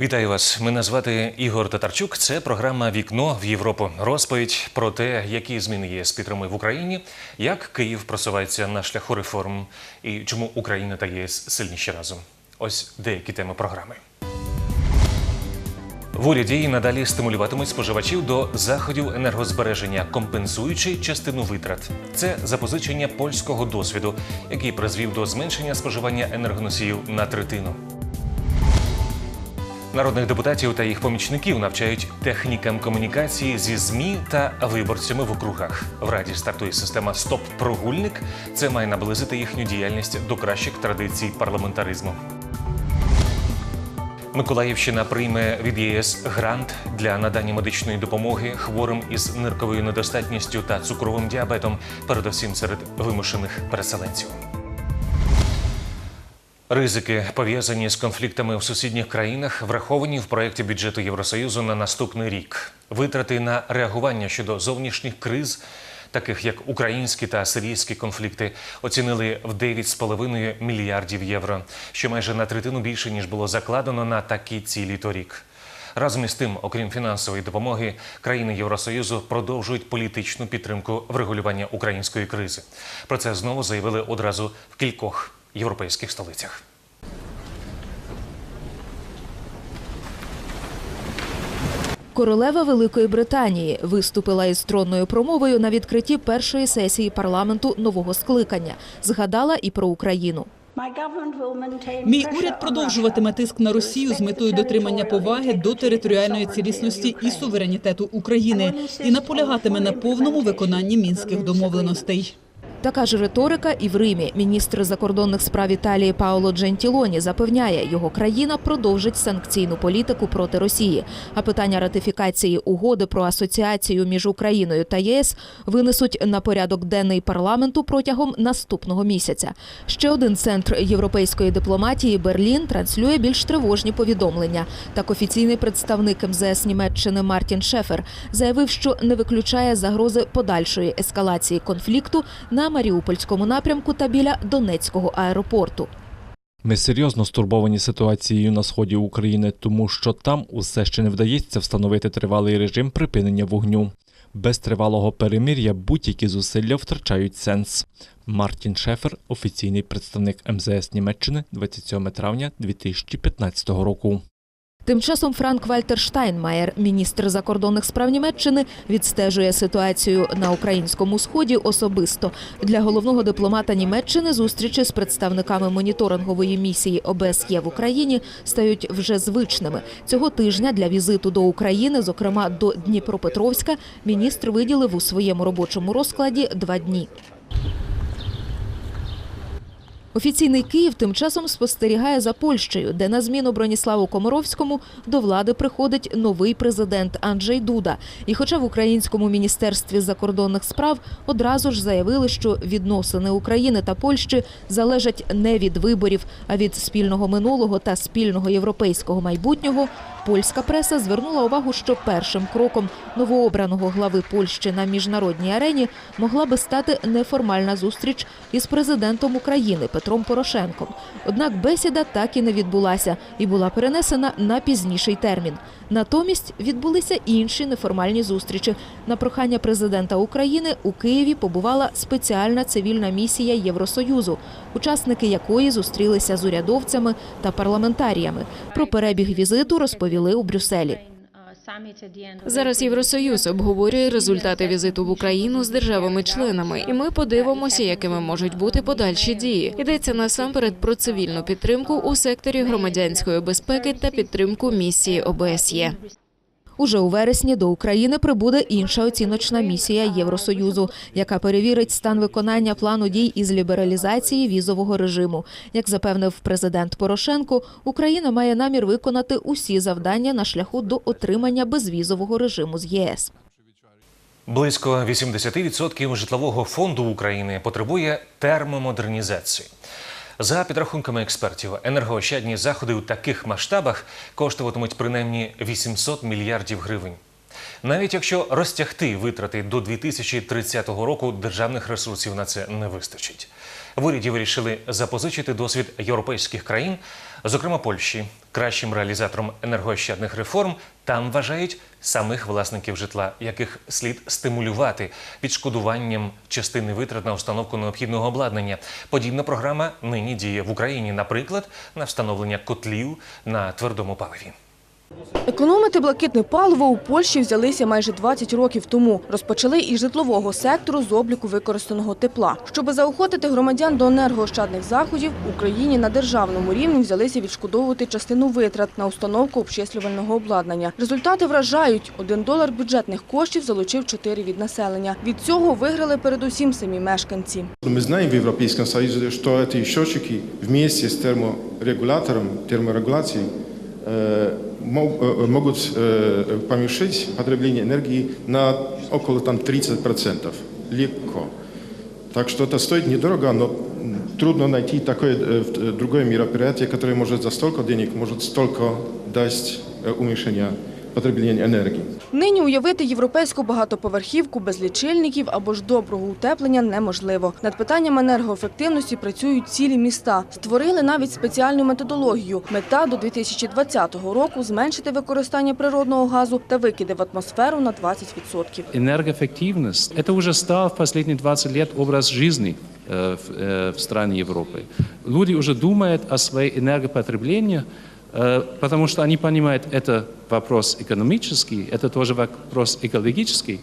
Вітаю вас. Мене звати Ігор Татарчук. Це програма Вікно в Європу. Розповідь про те, які зміни ЄС підтримує в Україні, як Київ просувається на шляху реформ і чому Україна та ЄС сильніші разом. Ось деякі теми програми. В уряді і надалі стимулюватимуть споживачів до заходів енергозбереження, компенсуючи частину витрат. Це запозичення польського досвіду, який призвів до зменшення споживання енергоносіїв на третину. Народних депутатів та їх помічників навчають технікам комунікації зі ЗМІ та виборцями в округах. В Раді стартує система Стоп прогульник. Це має наблизити їхню діяльність до кращих традицій парламентаризму. Миколаївщина прийме від ЄС грант для надання медичної допомоги хворим із нирковою недостатністю та цукровим діабетом, передусім серед вимушених переселенців. Ризики, пов'язані з конфліктами в сусідніх країнах, враховані в проєкті бюджету Євросоюзу на наступний рік. Витрати на реагування щодо зовнішніх криз, таких як українські та сирійські конфлікти, оцінили в 9,5 мільярдів євро, що майже на третину більше ніж було закладено на такі цілі торік. Разом із тим, окрім фінансової допомоги, країни Євросоюзу продовжують політичну підтримку врегулювання української кризи. Про це знову заявили одразу в кількох європейських столицях. Королева Великої Британії виступила із тронною промовою на відкритті першої сесії парламенту нового скликання. Згадала і про Україну. Мій уряд продовжуватиме тиск на Росію з метою дотримання поваги до територіальної цілісності і суверенітету України і наполягатиме на повному виконанні мінських домовленостей. Така ж риторика і в Римі. Міністр закордонних справ Італії Паоло Джентілоні запевняє, його країна продовжить санкційну політику проти Росії. А питання ратифікації угоди про асоціацію між Україною та ЄС винесуть на порядок денний парламенту протягом наступного місяця. Ще один центр європейської дипломатії Берлін транслює більш тривожні повідомлення. Так, офіційний представник МЗС Німеччини Мартін Шефер заявив, що не виключає загрози подальшої ескалації конфлікту на Маріупольському напрямку та біля Донецького аеропорту. Ми серйозно стурбовані ситуацією на сході України, тому що там усе ще не вдається встановити тривалий режим припинення вогню. Без тривалого перемир'я будь-які зусилля втрачають сенс. Мартін Шефер, офіційний представник МЗС Німеччини, 27 травня 2015 року. Тим часом Франк Вальтер Штайнмаєр, міністр закордонних справ Німеччини, відстежує ситуацію на українському сході особисто. Для головного дипломата Німеччини зустрічі з представниками моніторингової місії ОБСЄ в Україні стають вже звичними. Цього тижня для візиту до України, зокрема до Дніпропетровська, міністр виділив у своєму робочому розкладі два дні. Офіційний Київ тим часом спостерігає за Польщею, де на зміну Броніславу Комаровському до влади приходить новий президент Анджей Дуда. І хоча в українському міністерстві закордонних справ одразу ж заявили, що відносини України та Польщі залежать не від виборів, а від спільного минулого та спільного європейського майбутнього. Польська преса звернула увагу, що першим кроком новообраного глави Польщі на міжнародній арені могла би стати неформальна зустріч із президентом України Петром Порошенком. Однак бесіда так і не відбулася і була перенесена на пізніший термін. Натомість відбулися інші неформальні зустрічі. На прохання президента України у Києві побувала спеціальна цивільна місія Євросоюзу, учасники якої зустрілися з урядовцями та парламентаріями. Про перебіг візиту розповіли у Брюсселі. Зараз Євросоюз обговорює результати візиту в Україну з державами-членами, і ми подивимося, якими можуть бути подальші дії. Йдеться насамперед про цивільну підтримку у секторі громадянської безпеки та підтримку місії ОБСЄ. Уже у вересні до України прибуде інша оціночна місія Євросоюзу, яка перевірить стан виконання плану дій із лібералізації візового режиму. Як запевнив президент Порошенко, Україна має намір виконати усі завдання на шляху до отримання безвізового режиму з ЄС. Близько 80% житлового фонду України потребує термомодернізації. За підрахунками експертів, енергоощадні заходи у таких масштабах коштуватимуть принаймні 800 мільярдів гривень. Навіть якщо розтягти витрати до 2030 року, державних ресурсів на це не вистачить. В уряді вирішили запозичити досвід європейських країн, зокрема Польщі. Кращим реалізатором енергоощадних реформ там вважають самих власників житла, яких слід стимулювати відшкодуванням частини витрат на установку необхідного обладнання. Подібна програма нині діє в Україні, наприклад, на встановлення котлів на твердому паливі. Економити блакитне паливо у Польщі взялися майже 20 років тому. Розпочали із житлового сектору з обліку використаного тепла. Щоб заохотити громадян до енергоощадних заходів, в Україні на державному рівні взялися відшкодовувати частину витрат на установку обчислювального обладнання. Результати вражають. Один долар бюджетних коштів залучив 4 від населення. Від цього виграли передусім самі мешканці. Мы знаем в Европейском Союзе, что эти счетчики вместе с терморегулятором, терморегуляцией э, мо- э, могут э, помешать потребление энергии на около там, 30% легко. Так что это стоит недорого, но м, трудно найти такое э, в- э, другое мероприятие, которое может за столько денег, может столько дать э, уменьшения потребления энергии. Нині уявити європейську багатоповерхівку без лічильників або ж доброго утеплення неможливо. Над питанням енергоефективності працюють цілі міста. Створили навіть спеціальну методологію. Мета до 2020 року зменшити використання природного газу та викиди в атмосферу на 20%. Энергоэффективность – это уже стал в последние 20 лет образ жизни э, в, э, в стране Европы. Люди уже думают о своей энергопотреблении, э, потому что они понимают, это вопрос экономический, это тоже вопрос экологический.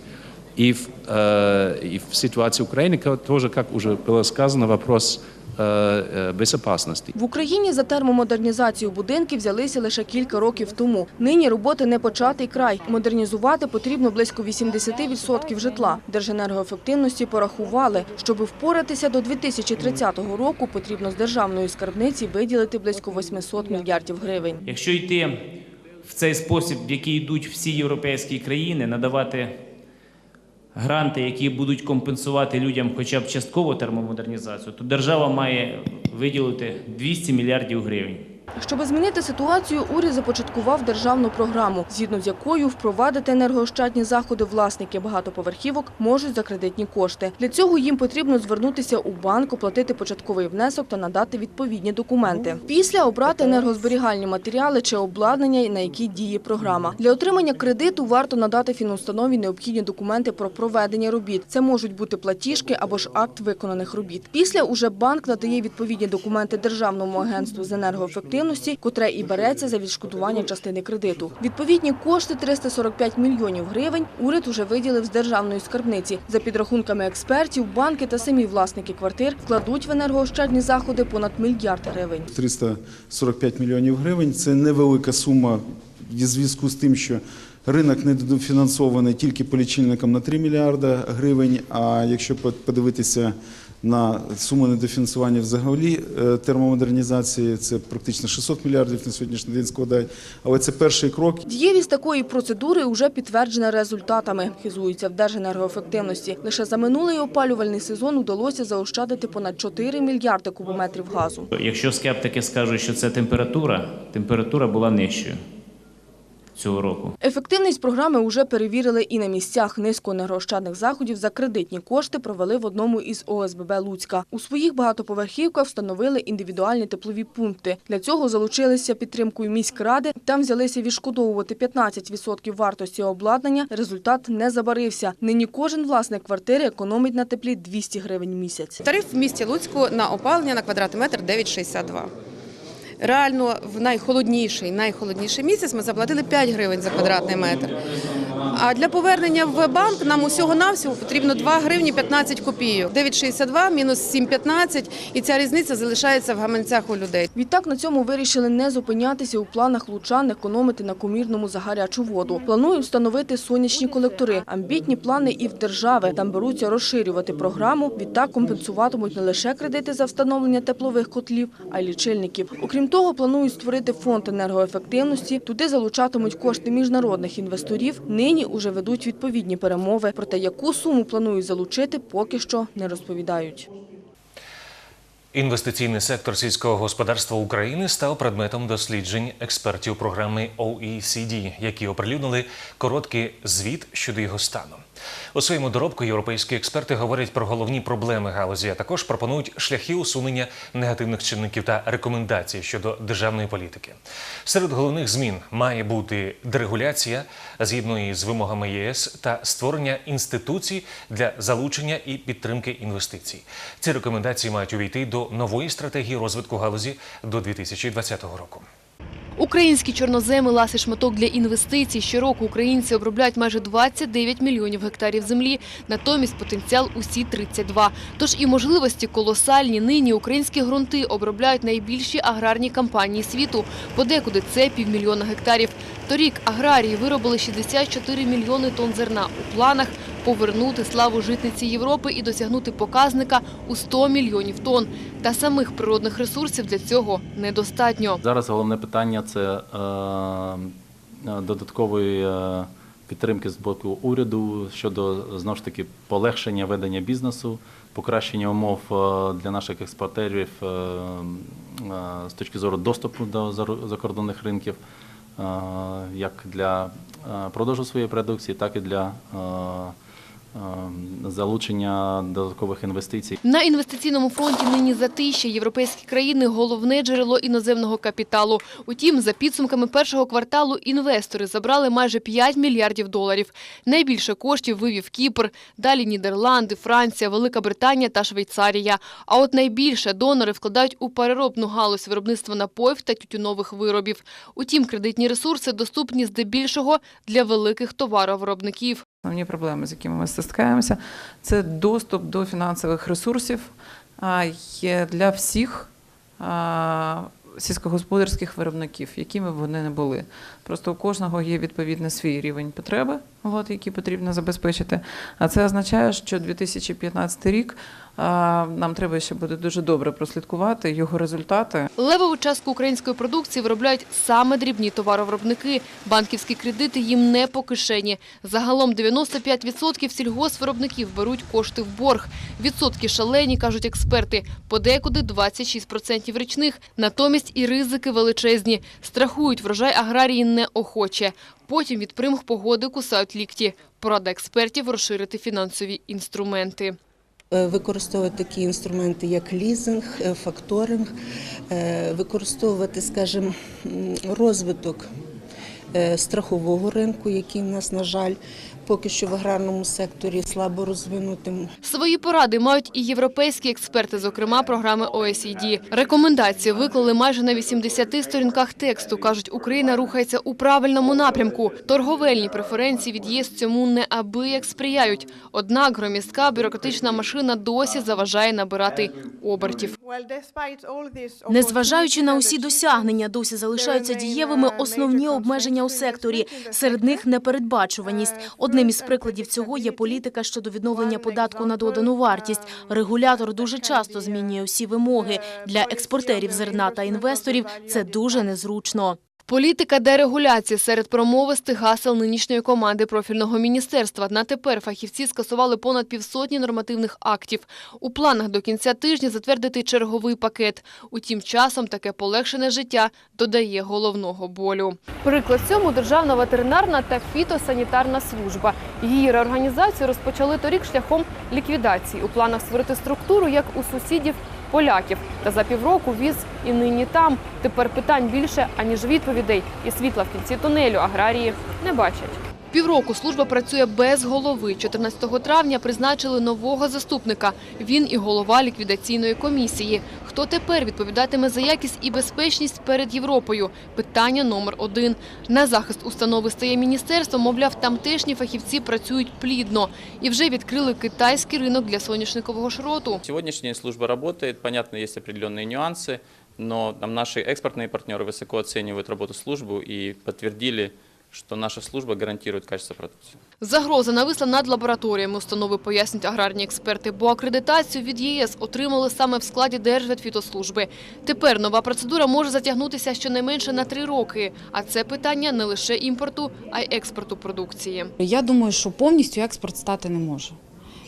И в, э, и в ситуации Украины тоже, как уже было сказано, вопрос э, э. В Україні за термомодернізацію будинків взялися лише кілька років тому. Нині роботи не початий край. Модернізувати потрібно близько 80% житла. Держенергоефективності порахували, щоб впоратися до 2030 року, потрібно з державної скарбниці виділити близько 800 мільярдів гривень. Якщо йти в цей спосіб, в який йдуть всі європейські країни, надавати гранти, які будуть компенсувати людям хоча б частково термомодернізацію, то держава має виділити 200 мільярдів гривень. Щоб змінити ситуацію, уряд започаткував державну програму, згідно з якою впровадити енергоощадні заходи власники багатоповерхівок можуть за кредитні кошти. Для цього їм потрібно звернутися у банк, оплатити початковий внесок та надати відповідні документи. Після обрати енергозберігальні матеріали чи обладнання, на які діє програма. Для отримання кредиту варто надати фінустанові необхідні документи про проведення робіт. Це можуть бути платіжки або ж акт виконаних робіт. Після уже банк надає відповідні документи Державному агентству з енергоефективності, котре і береться за відшкодування частини кредиту. Відповідні кошти 345 мільйонів гривень уряд уже виділив з державної скарбниці. За підрахунками експертів, банки та самі власники квартир вкладуть в енергоощадні заходи понад мільярд гривень. 345 мільйонів гривень. Це невелика сума в зв'язку з тим, що ринок недофінансований тільки по лічильникам на 3 мільярда гривень. А якщо подивитися на суму недофінансування взагалі е, термомодернізації, це практично 600 мільярдів на сьогоднішній день складають. Але це перший крок. Дієвість такої процедури вже підтверджена результатами, хизуються в Держенергоефективності. Лише за минулий опалювальний сезон вдалося заощадити понад 4 мільярди кубометрів газу. Якщо скептики скажуть, що це температура, температура була нижчою цього року. Ефективність програми вже перевірили і на місцях. Низку енергоощадних заходів за кредитні кошти провели в одному із ОСББ Луцька. У своїх багатоповерхівках встановили індивідуальні теплові пункти. Для цього залучилися підтримкою міськради. Там взялися відшкодовувати 15% вартості обладнання. Результат не забарився. Нині кожен власник квартири економить на теплі 200 гривень в місяць. Тариф в місті Луцьку на опалення на квадратний метр 9,62. Реально в найхолодніший, найхолодніший місяць ми заплатили 5 гривень за квадратний метр. А для повернення в банк нам усього-навсього потрібно 2 гривні 15 копійок. 9,62 мінус 7,15 і ця різниця залишається в гаманцях у людей. Відтак на цьому вирішили не зупинятися у планах лучан економити на комірному за гарячу воду. Планують встановити сонячні колектори. Амбітні плани і в держави. Там беруться розширювати програму. Відтак компенсуватимуть не лише кредити за встановлення теплових котлів, а й лічильників. Окрім того, планують створити фонд енергоефективності. Туди залучатимуть кошти міжнародних інвесторів. Нині уже ведуть відповідні перемови. Проте яку суму планують залучити, поки що не розповідають. Інвестиційний сектор сільського господарства України став предметом досліджень експертів програми OECD, які оприлюднили короткий звіт щодо його стану. У своєму доробку європейські експерти говорять про головні проблеми галузі, а також пропонують шляхи усунення негативних чинників та рекомендацій щодо державної політики. Серед головних змін має бути дерегуляція згідно із вимогами ЄС та створення інституцій для залучення і підтримки інвестицій. Ці рекомендації мають увійти до нової стратегії розвитку галузі до 2020 року. Українські чорноземи – ласий шматок для інвестицій. Щороку українці обробляють майже 29 мільйонів гектарів землі, натомість потенціал усі 32. Тож і можливості колосальні. Нині українські ґрунти обробляють найбільші аграрні компанії світу. Подекуди це півмільйона гектарів. Торік аграрії виробили 64 мільйони тонн зерна. У планах повернути славу житниці Європи і досягнути показника у 100 мільйонів тонн. Та самих природних ресурсів для цього недостатньо. Зараз головне питання це е, е, додаткової е, підтримки з боку уряду щодо знову ж таки полегшення ведення бізнесу, покращення умов для наших експортерів з точки зору доступу до закордонних ринків, як для продажу своєї продукції, так і для залучення додаткових інвестицій. На інвестиційному фронті нині затища. Європейські країни – головне джерело іноземного капіталу. Утім, за підсумками першого кварталу інвестори забрали майже 5 мільярдів доларів. Найбільше коштів вивів Кіпр, далі Нідерланди, Франція, Велика Британія та Швейцарія. А от найбільше донори вкладають у переробну галузь виробництва напоїв та тютюнових виробів. Утім, кредитні ресурси доступні здебільшого для великих товаровиробників. Основні проблеми, з якими ми стискаємося, це доступ до фінансових ресурсів є для всіх сільськогосподарських виробників, якими б вони не були. Просто у кожного є відповідно свій рівень потреби, от, який потрібно забезпечити. А це означає, що 2015 рік нам треба ще буде дуже добре прослідкувати його результати. Левову частку української продукції виробляють саме дрібні товаровиробники. Банківські кредити їм не по кишені. Загалом 95% сільгоспвиробників беруть кошти в борг. Відсотки шалені, кажуть експерти. Подекуди 26% річних. Натомість і ризики величезні. Страхують врожай аграрії неохоче. Потім від примх погоди кусають лікті. Порада експертів – розширити фінансові інструменти. Е, Використовувати такі інструменти, як лізинг, е, факторинг, е, використовувати, скажімо, розвиток страхового ринку, який в нас, на жаль, поки що в аграрному секторі слабо розвинутим. Свої поради мають і європейські експерти, зокрема програми OECD. Рекомендації виклали майже на 80 сторінках тексту. Кажуть, Україна рухається у правильному напрямку. Торговельні преференції від ЄС цьому неабияк сприяють. Однак громістка бюрократична машина досі заважає набирати обертів. Незважаючи на усі досягнення, досі залишаються дієвими основні обмеження у секторі. Серед них непередбачуваність. Одним із прикладів цього є політика щодо відновлення податку на додану вартість. Регулятор дуже часто змінює усі вимоги. Для експортерів зерна та інвесторів це дуже незручно. Політика дерегуляції серед промовистих гасел нинішньої команди профільного міністерства. На тепер фахівці скасували понад півсотні нормативних актів. У планах до кінця тижня затвердити черговий пакет. Утім, часом таке полегшене життя додає головного болю. Приклад цьому Державна ветеринарна та фітосанітарна служба. Її реорганізацію розпочали торік шляхом ліквідації. У планах створити структуру, як у сусідів поляків. Та за півроку віз і нині там. Тепер питань більше, аніж відповідей. І світла в кінці тунелю аграрії не бачать. Півроку служба працює без голови. 14 травня призначили нового заступника. Він і голова ліквідаційної комісії. Хто тепер відповідатиме за якість і безпечність перед Європою? Питання номер один. На захист установи стає міністерство, мовляв, тамтешні фахівці працюють плідно. І вже відкрили китайський ринок для соняшникового шроту. Сегодняшняя служба работает, понятно, есть определенные нюансы, но там наши экспортные партнеры высоко оценивают работу службы и подтвердили, что наша служба гарантирует качество продукции. Загроза нависла над лабораторіями установи, пояснюють аграрні експерти, бо акредитацію від ЄС отримали саме в складі Держветфітослужби. Тепер нова процедура може затягнутися щонайменше на три роки. А це питання не лише імпорту, а й експорту продукції. Я думаю, що повністю експорт стати не може.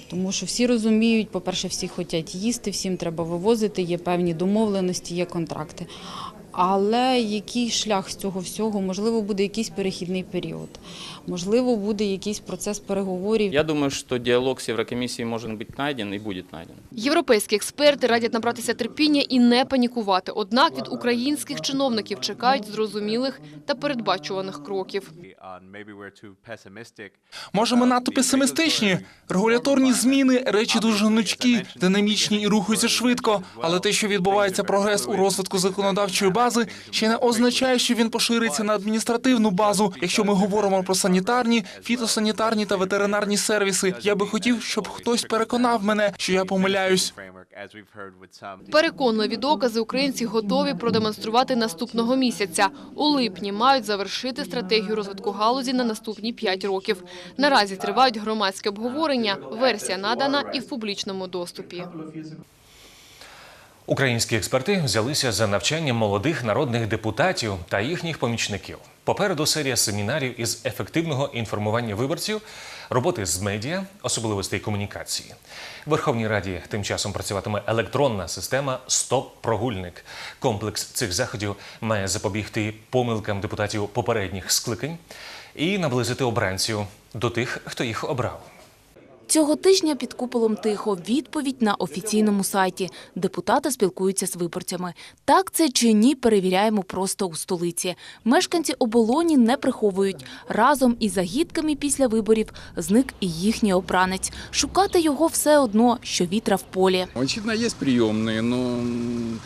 Тому що всі розуміють, по-перше, всі хочуть їсти, всім треба вивозити, є певні домовленості, є контракти. Але який шлях з цього всього? Можливо, буде якийсь перехідний період, можливо, буде якийсь процес переговорів. Я думаю, что диалог с Еврокомиссией может быть найден и будет найден. Європейські експерти радять набратися терпіння і не панікувати. Однак від українських чиновників чекають зрозумілих та передбачуваних кроків. Може, ми надто песимістичні? Регуляторні зміни речі дуже гнучкі, динамічні і рухаються швидко. Але те, що відбувається прогрес у розвитку законодавчої бази, ще не означає, що він пошириться на адміністративну базу. Якщо ми говоримо про санітарні, фітосанітарні та ветеринарні сервіси, я би хотів, щоб хтось переконав мене, що я помиляюсь. Переконливі докази українці готові продемонструвати наступного місяця. У липні мають завершити стратегію розвитку галузі на наступні 5 років. Наразі тривають громадське обговорення. Версія надана і в публічному доступі. Українські експерти взялися за навчання молодих народних депутатів та їхніх помічників. Попереду серія семінарів із ефективного інформування виборців, роботи з медіа, особливостей комунікації. В Верховній Раді тим часом працюватиме електронна система Стоп-прогульник. Комплекс цих заходів має запобігти помилкам депутатів попередніх скликань і наблизити обранців до тих, хто їх обрав. Цього тижня під куполом тихо відповідь на офіційному сайті. Депутати спілкуються з виборцями. Так це чи ні, перевіряємо просто у столиці. Мешканці оболоні не приховують. Разом із загідками після виборів зник і їхній обранець. Шукати його все одно, що вітра в полі. Очевидно, есть приемные, но м,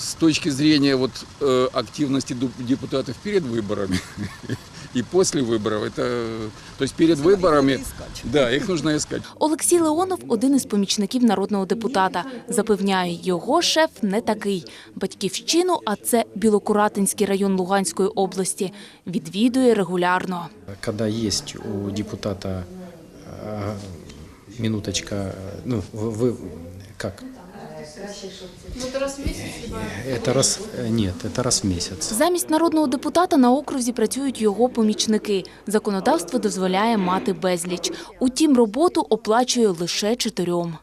с точки зрения вот, э, активности ду- депутатов перед выборами и после выборов, это, то есть перед выборами, да, их нужно искать. Олексій Леонов – один із помічників народного депутата. Запевняє, його шеф не такий. Батьківщину, а це Білокуратинський район Луганської області, відвідує регулярно. когда есть у депутата э, минуточка, э, ну, вы, вы- как? Это раз, э, нет, это раз в месяц. Замість народного депутата на окрузі працюють його помічники. Законодавство дозволяє мати безліч. Утім, роботу оплачує лише чотирьом.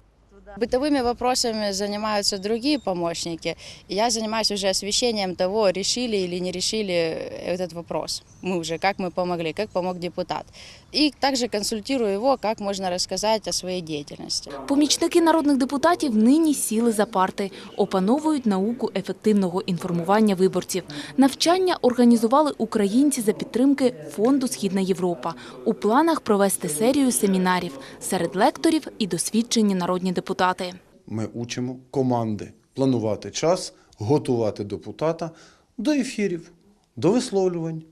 Бытовыми вопросами занимаются другие помощники. И Я занимаюсь уже освещением того, решили или не решили этот вопрос. Мы уже, как мы помогли, как помог депутат. И также консультирую его, как можно рассказать о своей деятельности. Помічники народних депутатів нині сіли за парти, опановують науку ефективного інформування виборців. Навчання організували українці за підтримки фонду Східна Європа. У планах провести серію семінарів серед лекторів і досвідчені народні депутати. Ми учимо команди планувати час, готувати депутата до ефірів, до висловлювань,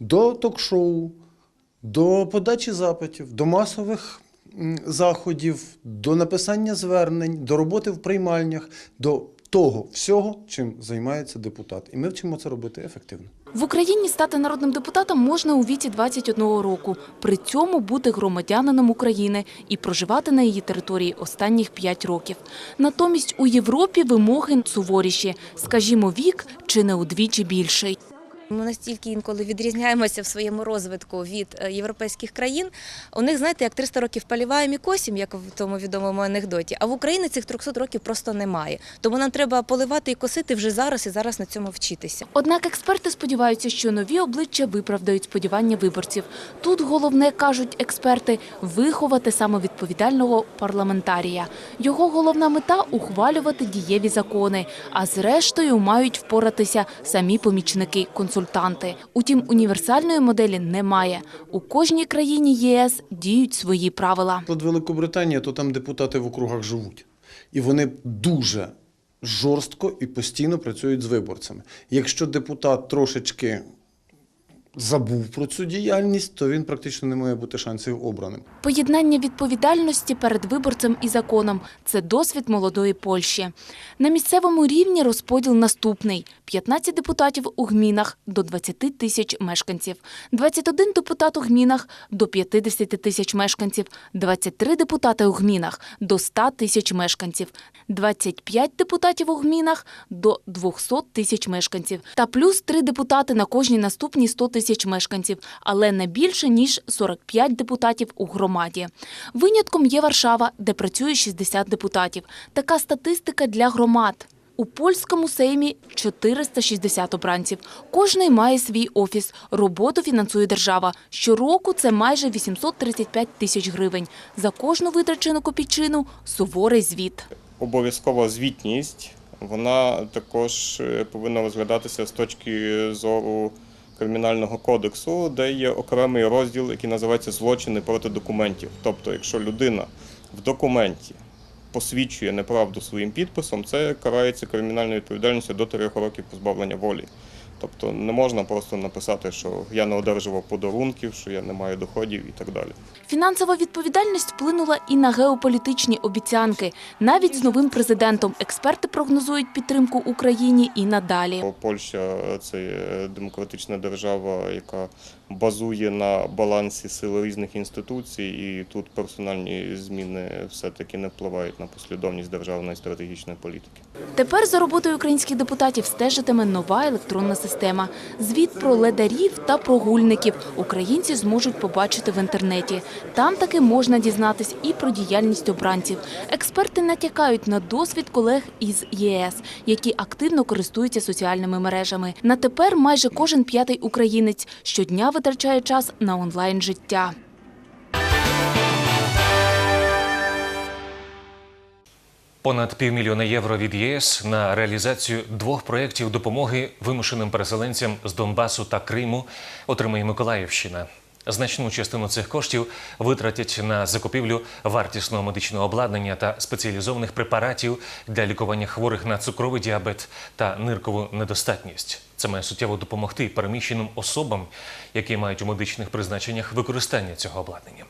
до ток-шоу, до подачі запитів, до масових заходів, до написання звернень, до роботи в приймальнях, до того всього, чим займається депутат. І ми вчимо це робити ефективно. В Україні стати народним депутатом можна у віці 21 року. При цьому бути громадянином України і проживати на її території останніх 5 років. Натомість у Європі вимоги суворіші, скажімо, вік чи не удвічі більший. Ми настільки інколи відрізняємося в своєму розвитку від е, європейських країн. У них, знаєте, як 300 років поліваємо і косім, як в тому відомому анекдоті. А в Україні цих 300 років просто немає. Тому нам треба поливати і косити вже зараз і зараз на цьому вчитися. Однак експерти сподіваються, що нові обличчя виправдають сподівання виборців. Тут головне, кажуть експерти, виховати самовідповідального парламентарія. Його головна мета – ухвалювати дієві закони, а зрештою мають впоратися самі помічники, консультанти. Утім, універсальної моделі немає. У кожній країні ЄС діють свої правила. От Великобританія, то там депутати в округах живуть. І вони дуже жорстко і постійно працюють з виборцями. Якщо депутат трошечки забув про цю діяльність, то він практично не має бути шансів обраним. Поєднання відповідальності перед виборцем і законом – це досвід молодої Польщі. На місцевому рівні розподіл наступний. 15 депутатів у гмінах до 20 тисяч мешканців, 21 депутат у гмінах до 50 тисяч мешканців, 23 депутати у гмінах до 100 тисяч мешканців, 25 депутатів у гмінах до 200 тисяч мешканців та плюс 3 депутати на кожні наступні 100 тисяч тисяч мешканців, але не більше, ніж 45 депутатів у громаді. Винятком є Варшава, де працює 60 депутатів. Така статистика для громад. У польському сеймі 460 обранців. Кожний має свій офіс. Роботу фінансує держава. Щороку це майже 835 тисяч гривень. За кожну витрачену копійчину – суворий звіт. обов'язкова звітність, вона також е, повинна розглядатися з точки зору кримінального кодексу, де є окремий розділ, який називається злочини проти документів. Тобто, якщо людина в документі посвідчує неправду своїм підписом, це карається кримінальною відповідальністю до трьох років позбавлення волі. Тобто не можна просто написати, що я не одержував подарунків, що я не маю доходів і так далі. Фінансова відповідальність вплинула і на геополітичні обіцянки. Навіть з новим президентом експерти прогнозують підтримку Україні і надалі. Польща це демократична держава, яка базує на балансі сил різних інституцій, і тут персональні зміни все-таки не впливають на послідовність державної стратегічної політики. Тепер за роботою українських депутатів стежитиме нова електронна система. Звіт про ледарів та прогульників українці зможуть побачити в інтернеті. Там таки можна дізнатись і про діяльність обранців. Експерти натякають на досвід колег із ЄС, які активно користуються соціальними мережами. На тепер майже кожен п'ятий українець щодня витрачає час на онлайн життя. Понад півмільйона євро від ЄС на реалізацію двох проєктів допомоги вимушеним переселенцям з Донбасу та Криму отримає Миколаївщина. Значну частину цих коштів витратять на закупівлю вартісного медичного обладнання та спеціалізованих препаратів для лікування хворих на цукровий діабет та ниркову недостатність. Це має суттєво допомогти переміщеним особам, які мають у медичних призначеннях використання цього обладнання.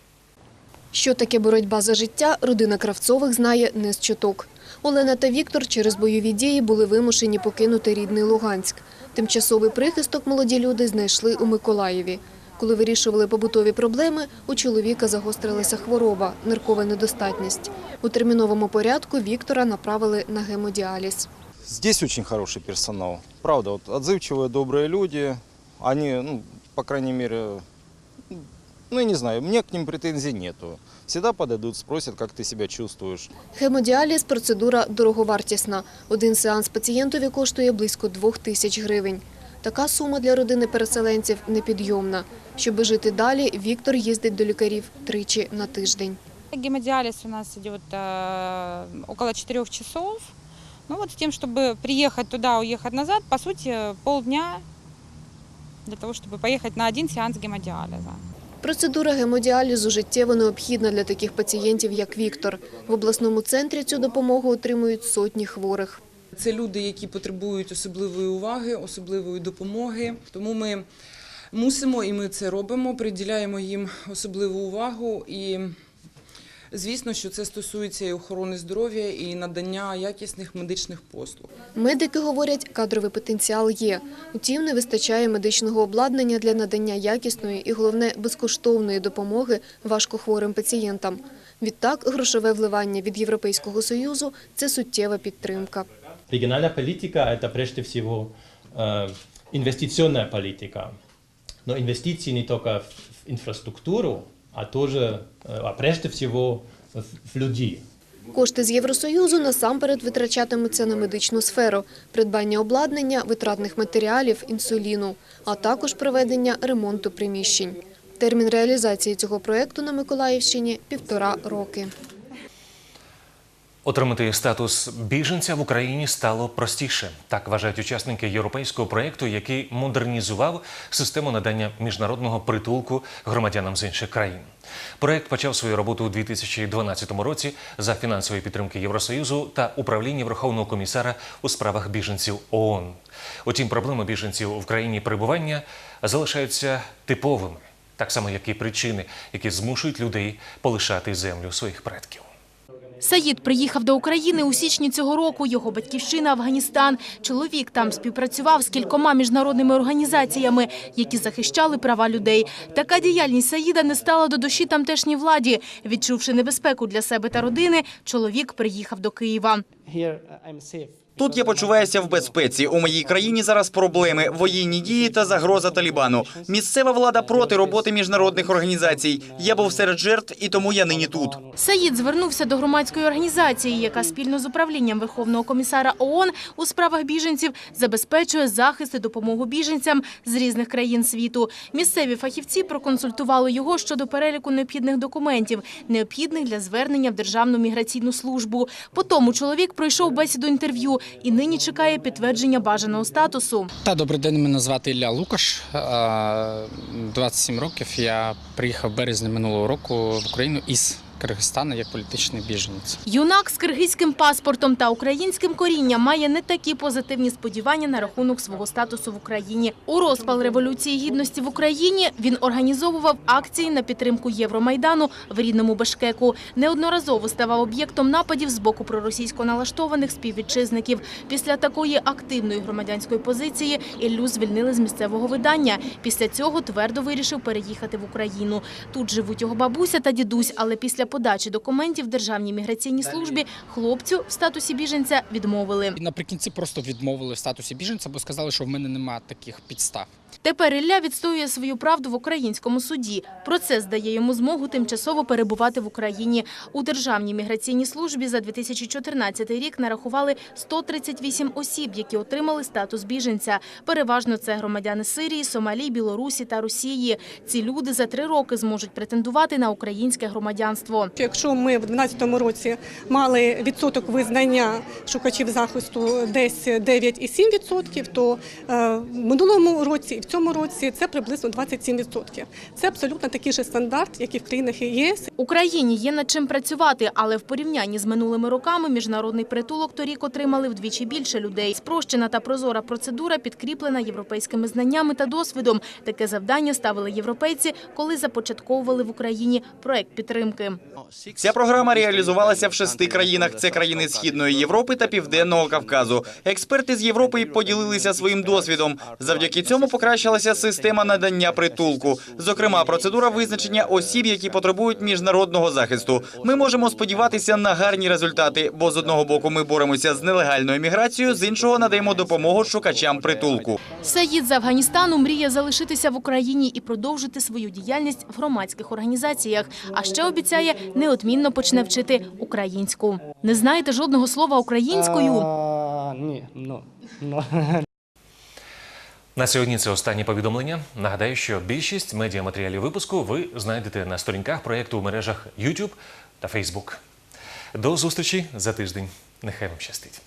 Що таке боротьба за життя, родина Кравцових знає не з чуток. Олена та Віктор через бойові дії були вимушені покинути рідний Луганськ. Тимчасовий прихисток молоді люди знайшли у Миколаєві. Коли вирішували побутові проблеми, у чоловіка загострилася хвороба – ниркова недостатність. У терміновому порядку Віктора направили на гемодіаліз. Здесь очень хороший персонал. Правда, вот отзывчивые, добрые люди. Они, ну, по крайней мере, ну, я не знаю, мне к ним претензий нету. Всегда подойдут, спросят, как ты себя чувствуешь. Гемодіаліз – процедура дороговартісна. Один сеанс пацієнтові коштує близько двох тисяч гривень. Така сума для родини переселенців непідйомна. Щоб жити далі, Віктор їздить до лікарів тричі на тиждень. Гемодиализ у нас идет э, около 4 часов. Ну вот с тем, чтобы приехать туда, уехать назад, по сути, полдня для того, чтобы поехать на один сеанс гемодиализа. Процедура гемодіалізу життєво необхідна для таких пацієнтів, як Віктор. В обласному центрі цю допомогу отримують сотні хворих. Це люди, які потребують особливої уваги, особливої допомоги. Тому ми мусимо і ми це робимо, приділяємо їм особливу увагу. І звісно, що це стосується і охорони здоров'я, і надання якісних медичних послуг. Медики говорять, кадровий потенціал є. Утім, не вистачає медичного обладнання для надання якісної і, головне, безкоштовної допомоги важкохворим пацієнтам. Відтак, грошове вливання від Європейського Союзу – це суттєва підтримка. Региональная политика – это прежде всего э, инвестиционная политика. Но инвестиции не только в в инфраструктуру, а тоже, э, а прежде всего в, в людей. Кошти з Євросоюзу насамперед витрачатимуться на медичну сферу, придбання обладнання, витратних матеріалів, інсуліну, а також проведення ремонту приміщень. Термін реалізації цього проєкту на Миколаївщині – півтора роки. Отримати статус біженця в Україні стало простіше. Так вважають учасники європейського проєкту, який модернізував систему надання міжнародного притулку громадянам з інших країн. Проєкт почав свою роботу у 2012 році за фінансової підтримки Євросоюзу та управління Верховного комісара у справах біженців ООН. Утім, проблеми біженців в країні перебування залишаються типовими, так само як і причини, які змушують людей полишати землю своїх предків. Саїд приїхав до України у січні цього року. Його батьківщина – Афганістан. Чоловік там співпрацював з кількома міжнародними організаціями, які захищали права людей. Така діяльність Саїда не стала до душі тамтешній владі. Відчувши небезпеку для себе та родини, чоловік приїхав до Києва. Тут я почуваюся в безпеці. У моїй країні зараз проблеми, воєнні дії та загроза Талібану. Місцева влада проти роботи міжнародних організацій. Я був серед жертв, і тому я нині тут. Саїд звернувся до громадської організації, яка спільно з управлінням Верховного комісара ООН у справах біженців забезпечує захист і допомогу біженцям з різних країн світу. Місцеві фахівці проконсультували його щодо переліку необхідних документів, необхідних для звернення в Державну міграційну службу. Потім чоловік пройшов бесіду інтерв'ю і нині чекає підтвердження бажаного статусу. Та добрий день. Мене звати Ілля Лукаш. е, 27 років. Я приїхав в березні минулого року в Україну із Киргизстану як політичний біженець. Юнак з киргизьким паспортом та українським корінням має не такі позитивні сподівання на рахунок свого статусу в Україні. У розпал революції гідності в Україні він організовував акції на підтримку Євромайдану в рідному Бешкеку. Неодноразово ставав об'єктом нападів з боку проросійсько налаштованих співвітчизників. Після такої активної громадянської позиції Іллю звільнили з місцевого видання. Після цього твердо вирішив переїхати в Україну. Тут живуть його бабуся та дідусь, але після подачі документів Державній міграційній службі хлопцю в статусі біженця відмовили. І наприкінці просто відмовили в статусі біженця, бо сказали, що в мене немає таких підстав. Тепер Ілля відстоює свою правду в українському суді. Процес дає йому змогу тимчасово перебувати в Україні. У Державній міграційній службі за 2014 рік нарахували 138 осіб, які отримали статус біженця. Переважно це громадяни Сирії, Сомалі, Білорусі та Росії. Ці люди за три роки зможуть претендувати на українське громадянство. Якщо ми в 2012 році мали відсоток визнання шукачів захисту десь 9,7%, то е, в минулому році в цьому році це приблизно 27%. Це абсолютно такий же стандарт, як і в країнах ЄС. Україні є над чим працювати, але в порівнянні з минулими роками міжнародний притулок торік отримали вдвічі більше людей. Спрощена та прозора процедура підкріплена європейськими знаннями та досвідом. Таке завдання ставили європейці, коли започатковували в Україні проект підтримки. Ця програма реалізувалася в шести країнах. Це країни Східної Європи та Південного Кавказу. Експерти з Європи поділилися своїм досвідом. Завдяки цьому покращилася система надання притулку. Зокрема, процедура визначення осіб, які потребують міжнародного захисту. Ми можемо сподіватися на гарні результати, бо з одного боку ми боремося з нелегальною міграцією, з іншого надаємо допомогу шукачам притулку. Саїд з Афганістану мріє залишитися в Україні і продовжити свою діяльність в громадських організаціях. А ще обіцяє неодмінно почне вчити українську. Не знаєте жодного слова українською? Ні, ну, ну. На сьогодні це останнє повідомлення. Нагадаю, що більшість медіаматеріалів випуску ви знайдете на сторінках проєкту у мережах YouTube та Facebook. До зустрічі за тиждень. Нехай вам щастить.